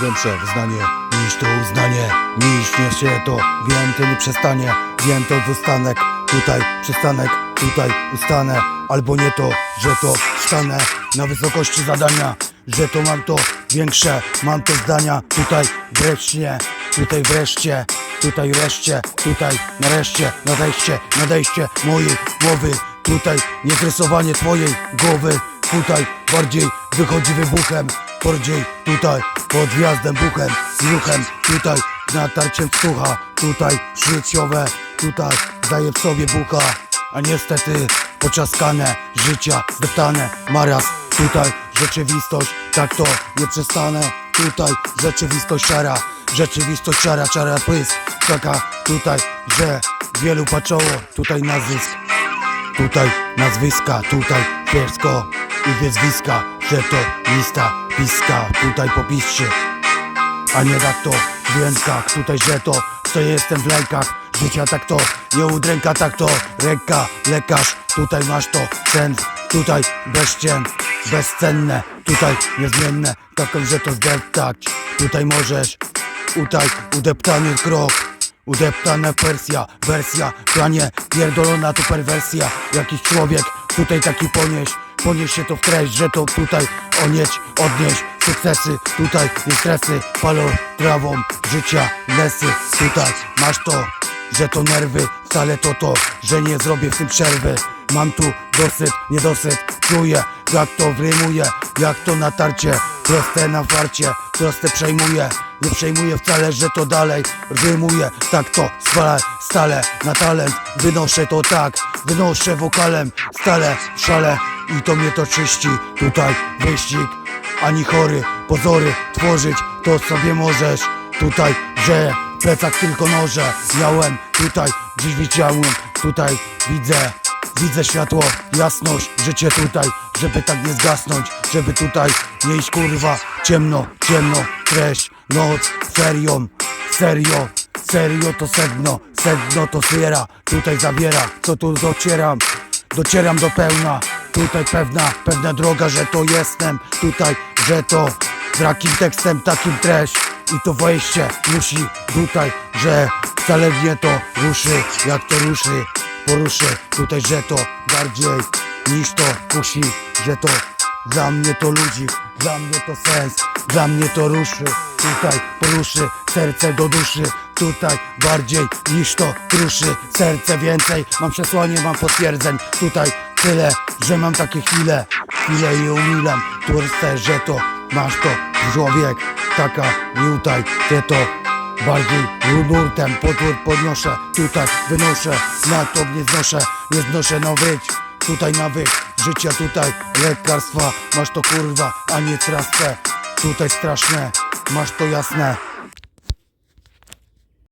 głębsze wyznanie niż to uznanie. Niż nie się to, wiem to nie przestanie. Wiem to dostanek, tutaj przystanek Tutaj ustanę, albo nie to, że to stanę Na wysokości zadania, że to mam to większe Mam to zdania, tutaj wreszcie Tutaj wreszcie, tutaj wreszcie Tutaj nareszcie, nadejście, nadejście Mojej mowy Tutaj nie tresowanie twojej głowy. Tutaj bardziej wychodzi wybuchem Bardziej tutaj pod gwiazdem buchem z ruchem Tutaj natarciem stucha Tutaj życiowe Tutaj daje w sobie bucha. A niestety poczaskane Życia zdeptane. Maraz Tutaj rzeczywistość Tak to nie przestanę. Tutaj rzeczywistość szara Rzeczywistość szara, czara pysk. Taka tutaj, że wielu patrzyło Tutaj na Tutaj nazwiska, tutaj kiepsko i wyzwiska, że to lista piska, tutaj popiszcie, a nie tak to w rękach, tutaj że to, co jestem w lękach, życia tak to, nie udręka tak to, ręka, lekarz, tutaj masz to, sens, tutaj bezcien, bezcenne, tutaj niezmienne, taką, że to zdeptać, tutaj możesz, tutaj udeptany krok, Udeptana wersja, wersja, planie, pierdolona to perwersja. Jakiś człowiek tutaj taki ponieść Ponieść się to w treść, że to tutaj onieć, odnieść Sukcesy, tutaj nie stresy Palą trawą życia, lesy. Tutaj masz to, że to nerwy. Wcale to to, że nie zrobię w tym przerwy. Mam tu dosyć, niedosyt. Czuję, jak to wrymuję Jak to natarcie, proste na farcie Proste przejmuję. Nie przejmuję wcale, że to dalej rymuję Tak to spalę stale na talent. Wynoszę to tak, wynoszę wokalem Stale szale i to mnie to czyści. Tutaj wyścig, ani chory Pozory tworzyć to sobie możesz. Tutaj, że w plecach tylko noże. Miałem tutaj, dziś widziałem Tutaj widzę Widzę światło, jasność, życie tutaj. Żeby tak nie zgasnąć, żeby tutaj nie iść kurwa. Ciemno, ciemno, treść, noc, serią, serio. Serio to sedno, sedno to sfiera Tutaj zabiera, co tu docieram. Docieram do pełna Tutaj pewna, pewna droga, że to jestem. Tutaj, że to z jakim tekstem, takim treść. I to wejście musi tutaj, że wcale mnie to ruszy. Jak to ruszy, poruszy Tutaj, że to bardziej niż to kusi Że to dla mnie to ludzi, dla mnie to sens. Dla mnie to ruszy, tutaj poruszy Serce do duszy, tutaj bardziej niż to kruszy Serce więcej, mam przesłanie, mam potwierdzeń. Tutaj tyle, że mam takie chwile. Chwile i umilam, turce, że to Masz to, człowiek, taka tutaj, ty to Bardziej nurtem. Potwór podnoszę Tutaj wynoszę, na to nie znoszę Nie znoszę no wyć Tutaj nawyk, życia tutaj Lekarstwa, masz to kurwa, a nie traskę Tutaj straszne, masz to jasne